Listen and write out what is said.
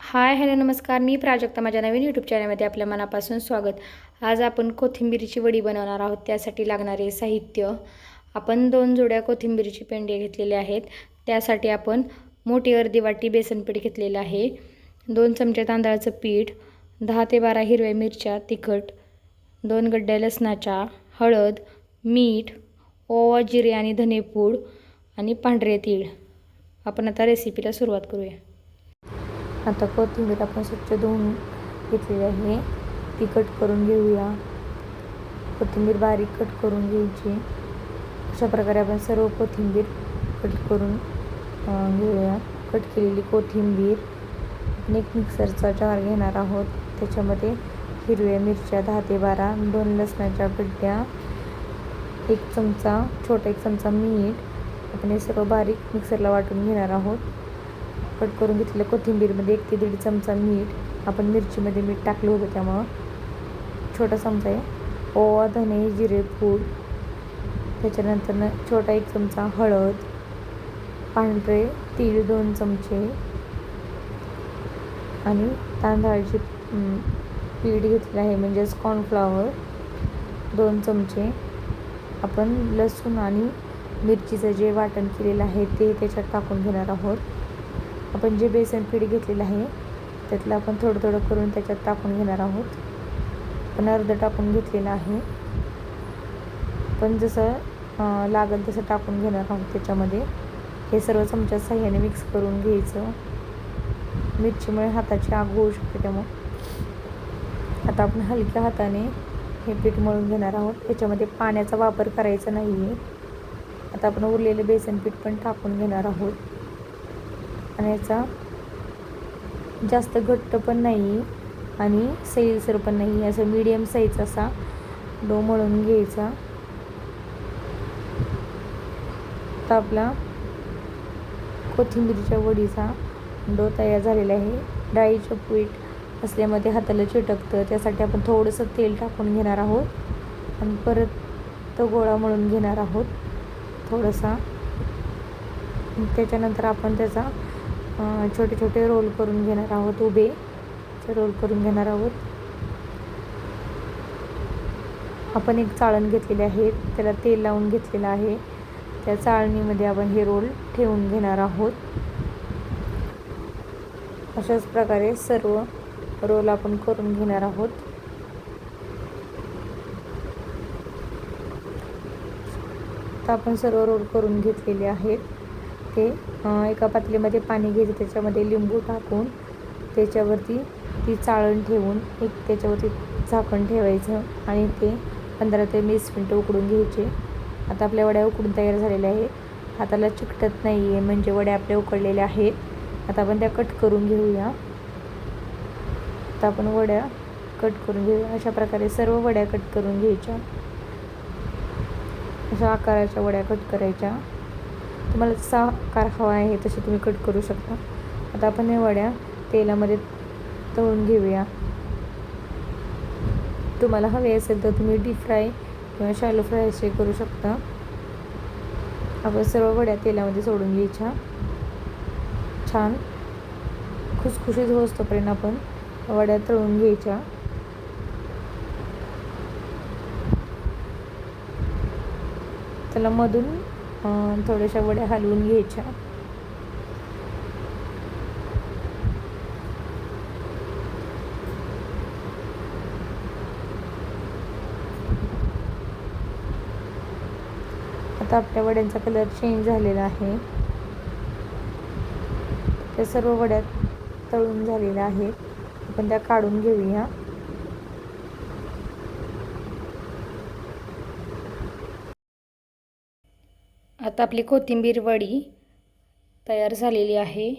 Hi hello नमस्कार. मी प्राजक्ता माझ्या नवीन YouTube चॅनलमध्ये आपल्या मनापासून स्वागत. आज आपण कोथिंबीरीची वडी बनवणार आहोत. त्यासाठी लागणारे साहित्य. आपण दोन जोड्या कोथिंबीरीची पेंडे घेतलेले आहेत. त्यासाठी आपण मोठी अर्धी वाटी बेसनपीठ घेतलेलं आहे. दोन चमचे तांदळाचं पीठ. दहा ते बारा हिरव्या मिरच्या तिखट. दोन गड्ड्या लसणाच्या. हळद मीठ ओवा जिरे आणि धनेपूड आणि पांढरे तीळ. आपण आता रेसिपीला सुरुवात करूया. आता कोथिंबीर आपण स्वच्छ धुवून घेतलेली आहे. ती कट करून घेऊया. कोथिंबीर बारीक कट करून घ्यायची. अशा प्रकारे आपण सर्व कोथिंबीर कट करून घेऊया. कट केलेली कोथिंबीर आपण एक मिक्सरचा जार घेणार आहोत. त्याच्यामध्ये हिरव्या मिरच्या दहा ते बारा दोन लसणाच्या गड्ड्या एक चमचा छोटा एक चमचा मीठ आपण हे सर्व बारीक मिक्सरला वाटून घेणार आहोत. कट करून घेतलेलं कोथिंबीरमध्ये म्हणजे एक ते दीड चमचा मीठ. आपण मिरचीमध्ये मीठ टाकलं होतं त्यामुळं. छोटा चमचा आहे. ओवा धने जिरे पूड. त्याच्यानंतर छोटा एक चमचा हळद. पांढरे तीळ दोन चमचे. आणि तांदळाची पीठ घेतलेलं आहे म्हणजेच कॉर्नफ्लॉवर दोन चमचे. आपण लसूण आणि मिरचीचं जे वाटण केलेलं आहे ते त्याच्यात टाकून घेणार आहोत. आपण जे बेसन पीठ घेतलेलं आहे त्यातलं आपण थोडं थोडं करून त्याच्यात टाकून घेणार आहोत. पण अर्ध टाकून घेतलेलं आहे. पण जसं लागेल तसं टाकून घेणार आहोत त्याच्यामध्ये. हे सर्व चमच्या साह्याने मिक्स करून घ्यायचं. मिरचीमुळे हाताची आग होऊ शकते त्यामुळे. आता आपण हलक्या हाताने हे पीठ मळून घेणार आहोत. याच्यामध्ये पाण्याचा वापर करायचा नाही आहे आता आपण उरलेलं बेसन पीठ पण टाकून घेणार आहोत. आणि याचा जास्त घट्ट पण नाही आणि सैलसर पण नाही. असं मीडियम साईज असा डो मळून घ्यायचा. तर आपला कोथिंबीरीच्या वडीचा डो तयार झालेला आहे. डाळीचं पीठ असल्यामध्ये हाताला चिटकतं. त्यासाठी आपण थोडंसं तेल टाकून घेणार आहोत आणि परत तो गोळा मळून घेणार आहोत. थोडासा. त्याच्यानंतर आपण त्याचा छोटे छोटे रोल करून घेणार आहोत उभे. रोल करून घेणार आहोत. आपण एक चाळण घेतलेले आहे. त्याला तेल लावून घेतलेलं आहे. त्या चाळणीमध्ये आपण हे रोल ठेवून घेणार आहोत. अशाच प्रकारे सर्व रोल आपण करून घेणार आहोत. आपण सर्व रोल करून घेतलेले आहेत. ते एका पातळीमध्ये पाणी घ्यायचं त्याच्यामध्ये लिंबू टाकून त्याच्यावरती ती चाळण ठेवून एक त्याच्यावरती झाकण ठेवायचं आणि ते पंधरा ते वीस मिनटं उकडून घ्यायचे. आता आपल्या वड्या उकडून तयार झालेल्या आहेत. हाताला चिकटत नाही आहे म्हणजे वड्या आपल्या उकडलेल्या आहेत. आता आपण त्या कट करून घेऊया. आता आपण वड्या कट करून घेऊया. अशा प्रकारे सर्व वड्या कट करून घ्यायच्या. अशा आकाराच्या वड्या कट करायच्या. तुम्हाला जसा आकार हवा आहे तसे तुम्ही कट करू शकता. आता आपण या वड्या तेलामध्ये तळून घेऊया. तुम्हाला हवे असेल तर तुम्ही डीप फ्राय किंवा शॅलो फ्राय असे करू शकता. आपण सर्व वड्या तेलामध्ये सोडून घ्यायच्या. छान खुसखुशीत होतोपर्यंत आपण वड्या तळून घ्यायच्या. त्याला मधून थोड्याशा वड्या हलवून घ्यायच्या. आता आपल्या वड्यांचा कलर चेंज झालेला आहे. त्या सर्व वड्या तळून झालेल्या आहेत. आपण त्या काढून घेऊया. आता आपली कोथिंबीर वडी तयार झालेली आहे.